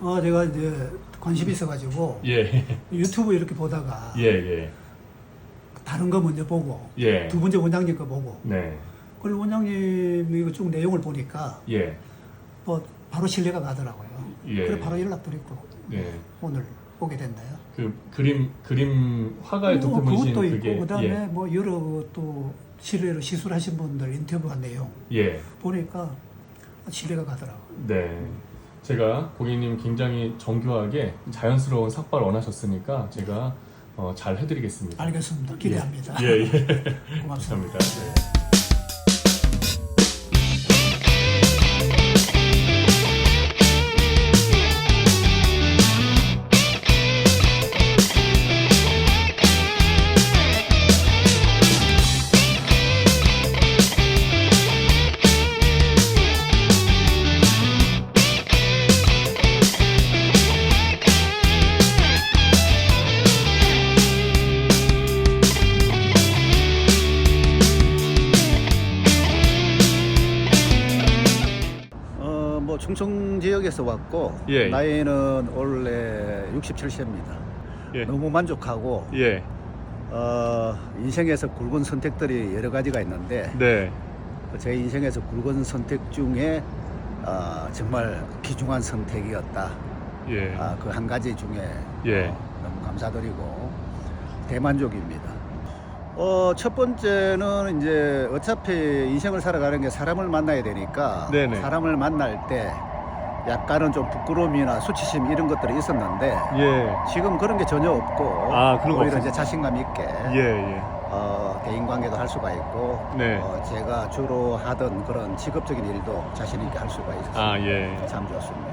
어, 제가 이제 관심이 있어가지고 예. 유튜브 이렇게 보다가 예, 예. 다른 거 먼저 보고 예. 두 번째 원장님 거 보고 네. 그걸 원장님 이거 쭉 내용을 보니까 예. 뭐 바로 신뢰가 가더라고요. 예. 그래 바로 연락드리고 네. 오늘 오게 됐나요? 그 그림 그림 화가의 뭐 도표 문신 그것도 있고 그다음에 예. 뭐 여러 또 실내로 시술하신 분들 인터뷰한 내용 예. 보니까 신뢰가 가더라고. 네. 제가 고객님 굉장히 정교하게 자연스러운 삭발 원하셨으니까 제가 어, 잘 해드리겠습니다. 알겠습니다. 기대합니다. 예, 예. 고맙습니다. 감사합니다. 네. 지역에서 왔고 예. 나이는 원래 67세입니다. 예. 너무 만족하고 예. 어, 인생에서 굵은 선택들이 여러 가지가 있는데 네. 제 인생에서 굵은 선택 중에 어, 정말 귀중한 선택이었다. 예. 아, 그 한 가지 중에 예. 어, 너무 감사드리고 대만족입니다. 어, 첫 번째는 이제 어차피 인생을 살아가는 게 사람을 만나야 되니까 네네. 사람을 만날 때 약간은 좀 부끄러움이나 수치심 이런 것들이 있었는데 예. 지금 그런 게 전혀 없고 아, 그런 거 오히려 없어요? 이제 자신감 있게 예, 예. 어, 대인 관계도 할 수가 있고 네. 어, 제가 주로 하던 그런 직업적인 일도 자신 있게 할 수가 있어서 아, 예. 참 좋습니다.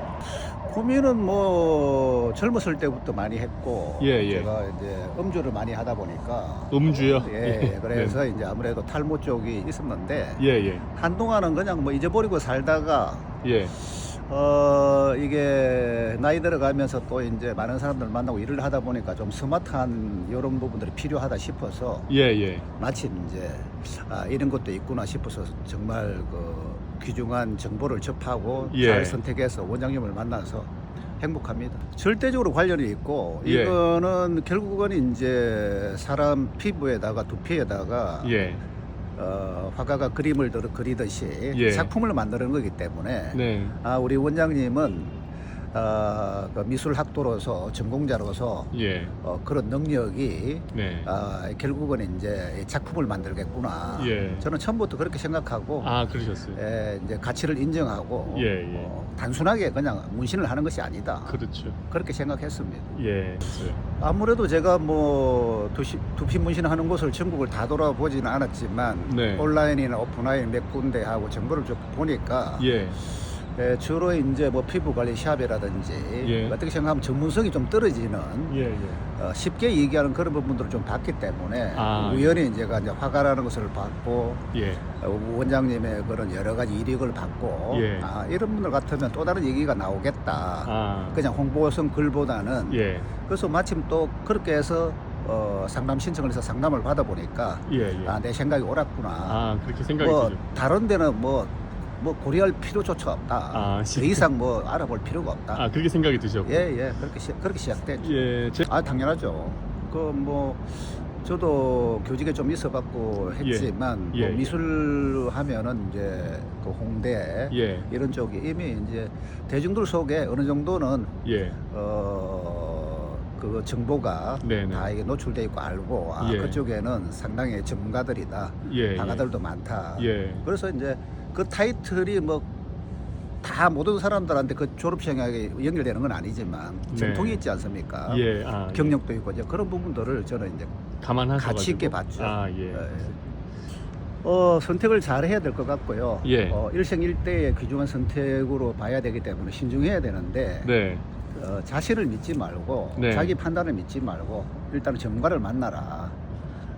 고민은 뭐 젊었을 때부터 많이 했고 예, 예. 제가 이제 음주를 많이 하다 보니까 음주요? 예, 그래서 이제 아무래도 탈모 쪽이 있었는데 예, 예. 한동안은 그냥 뭐 잊어버리고 살다가 예. 어 이게 나이 들어가면서 또 이제 많은 사람들 만나고 일을 하다 보니까 좀 스마트한 이런 부분들이 필요하다 싶어서 예, 예. 마침 이제 아, 이런 것도 있구나 싶어서 정말 그 귀중한 정보를 접하고 예. 잘 선택해서 원장님을 만나서 행복합니다. 절대적으로 관련이 있고 예. 이거는 결국은 이제 사람 피부에다가 두피에다가 예. 어, 화가가 그림을 들- 그리듯이 예. 작품을 만드는 거기 때문에 네. 아, 우리 원장님은 어, 그 미술학도로서 전공자로서 예. 어, 그런 능력이 네. 아, 결국은 이제 작품을 만들겠구나. 예. 저는 처음부터 그렇게 생각하고 아, 그러셨어요. 예, 이제 가치를 인정하고 예, 예. 어, 단순하게 그냥 문신을 하는 것이 아니다. 그렇죠. 그렇게 생각했습니다. 예. 아무래도 제가 뭐 두시, 두피 문신하는 곳을 전국을 다 돌아보지는 않았지만 네. 온라인이나 오프라인 몇 군데 하고 정보를 좀 보니까 예. 예, 주로 이제 뭐 피부 관리 샵이라든지 예. 어떻게 생각하면 전문성이 좀 떨어지는 예, 예. 어, 쉽게 얘기하는 그런 부분들을 좀 봤기 때문에 아, 우연히 제가 이제 화가라는 것을 받고 예. 어, 원장님의 그런 여러 가지 이력을 받고 예. 아, 이런 분들 같으면 또 다른 얘기가 나오겠다. 아. 그냥 홍보성 글보다는 예. 그래서 마침 또 그렇게 해서 어, 상담 신청을 해서 상담을 받아 보니까 예, 예. 아, 내 생각이 옳았구나. 아, 그렇게 생각이 뭐 들죠. 다른 데는 뭐, 뭐 고려할 필요조차 없다. 아, 더 이상 뭐 알아볼 필요가 없다. 아, 그렇게 생각이 드셨고. 예, 예, 그렇게 시, 그렇게 시작됐죠. 예. 제... 아, 당연하죠. 그 뭐 저도 교직에 좀 있어 봤고 했지만 예, 뭐 예. 미술 하면은 이제 그 홍대 예. 이런 쪽이 이미 이제 대중들 속에 어느 정도는 예. 어그 정보가 네네. 다 이게 노출돼 있고 알고 아 예. 그쪽에는 상당히 전문가들이다 예. 화가들도 많다 예. 그래서 이제 그 타이틀이 뭐 다 모든 사람들한테 그 졸업생활에 연결되는 건 아니지만 네. 전통이 있지 않습니까? 예. 아, 경력도 있고 이제 그런 부분들을 저는 이제 예. 감안하셔 가치 있게 봤죠. 아, 예. 예. 어, 선택을 잘 해야 될 것 같고요. 예. 어, 일생일대의 귀중한 선택으로 봐야 되기 때문에 신중해야 되는데 네. 어, 자신을 믿지 말고 네. 자기 판단을 믿지 말고 일단은 전문가를 만나라.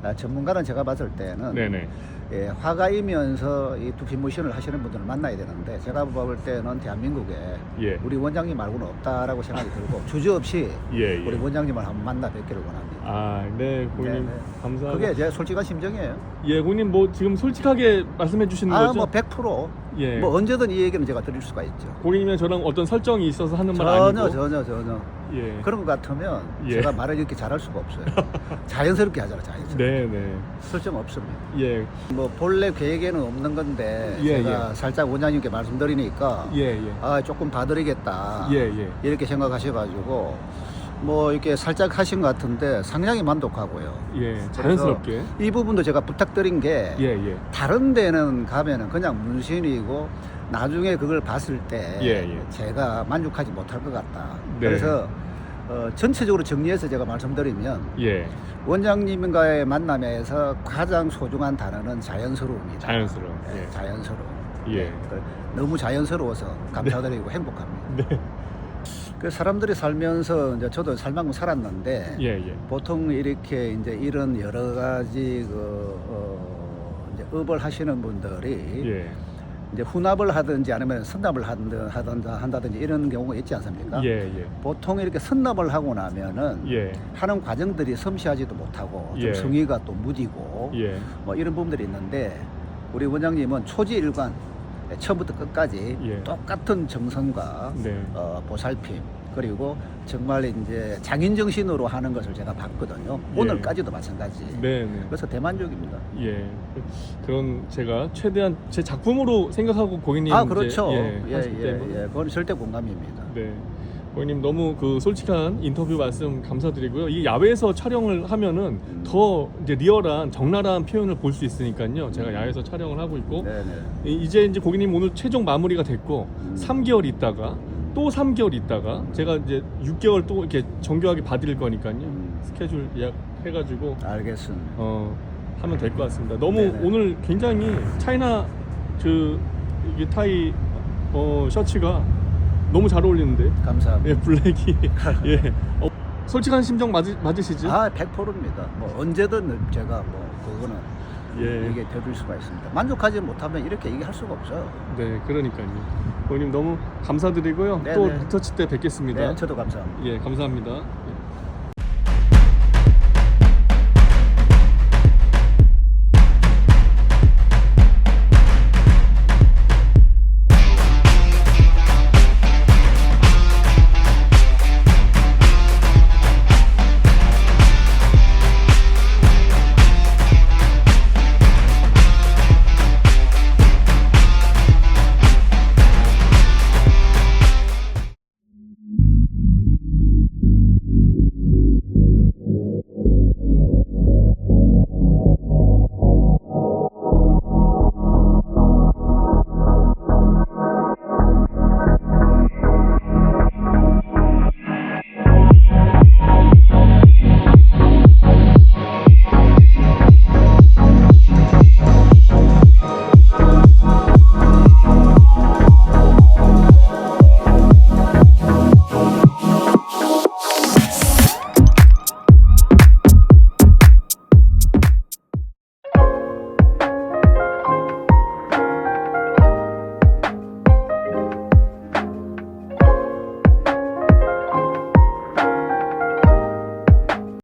아, 전문가는 제가 봤을 때는 네네. 예, 화가이면서 이 두피 모션을 하시는 분들을 만나야 되는데 제가 볼 때는 대한민국에 예. 우리 원장님 말고는 없다라고 생각이 들고 주저 없이 예, 우리 예. 원장님을 한번 만나 뵙기를 원합니다. 아, 네, 고객님 네, 네. 감사하고. 그게 제 솔직한 심정이에요. 예, 고객님 뭐 지금 솔직하게 말씀해 주시는 아, 거죠? 뭐 100%. 예. 뭐 언제든 이 얘기는 제가 드릴 수가 있죠. 고객님이랑 저랑 어떤 설정이 있어서 하는 말 전혀 아니고. 전혀 전혀 예. 그런 것 같으면 예. 제가 말을 이렇게 잘할 수가 없어요. 자연스럽게 하잖아, 자연 스럽게. 네, 네. 설정 없습니다. 예. 뭐 본래 계획에는 없는 건데 예, 제가 살짝 원장님께 말씀드리니까 예, 예. 아 조금 봐드리겠다 예, 예. 이렇게 생각하셔가지고 뭐 이렇게 살짝 하신 것 같은데 상당히 만족하고요. 예. 자연스럽게. 이 부분도 제가 부탁드린 게 예, 예. 다른 데는 가면은 그냥 문신이고 나중에 그걸 봤을 때 예, 예. 제가 만족하지 못할 것 같다. 네. 그래서 어, 전체적으로 정리해서 제가 말씀드리면 예. 원장님과의 만남에서 가장 소중한 단어는 자연스러움이다. 자연스러움. 네, 예. 자연스러움. 예. 네, 그 너무 자연스러워서 감사드리고 행복합니다. 네. 그 사람들이 살면서 이제 저도 살만큼 살았는데 예, 예. 보통 이렇게 이제 이런 여러 가지 그 어, 이제 업을 하시는 분들이 예. 이제 혼합을 하든지 아니면 선납을 하든 하든지 한다든지 이런 경우가 있지 않습니까? 예, 예. 보통 이렇게 선납을 하고 나면은 예. 하는 과정들이 섬세하지도 못하고 좀 예. 성의가 또 무디고 예. 뭐 이런 부분들이 있는데 우리 원장님은 초지일관 처음부터 끝까지 예. 똑같은 정성과 네. 어, 보살핌 그리고 정말 이제 장인 정신으로 하는 것을 제가 봤거든요. 예. 오늘까지도 마찬가지. 네, 네. 그래서 대만족입니다. 예. 그런 제가 최대한 제 작품으로 생각하고 고객님 아 이제, 그렇죠. 예, 예, 하실 예, 예. 그건 절대 공감입니다. 네. 고객님 너무 그 솔직한 인터뷰 말씀 감사드리고요. 이 야외에서 촬영을 하면은 음. 더 이제 리얼한 적나라한 표현을 볼 수 있으니까요. 제가 야외에서 촬영을 하고 있고 네네. 이- 이제 이제 고객님 오늘 최종 마무리가 됐고 음. 3개월 있다가 또 3개월 있다가 제가 이제 6개월 또 이렇게 정교하게 봐드릴 거니까요. 음. 스케줄 예약해가지고 알겠습니다. 어 하면 될 것 같습니다. 너무 네네. 오늘 굉장히 차이나 그 이게 타이 어 셔츠가 너무 잘 어울리는데 감사합니다. 예 블랙이 예 어, 솔직한 심정 맞으, 맞으시죠? 아, 100%입니다. 뭐 언제든 제가 뭐 그거는 예. 얘기해 드릴 수가 있습니다. 만족하지 못하면 이렇게 얘기할 수가 없어요. 네 그러니까요. 고객님 너무 감사드리고요. 네네. 또 리터치 때 뵙겠습니다. 네, 저도 감사합니다. 예 감사합니다.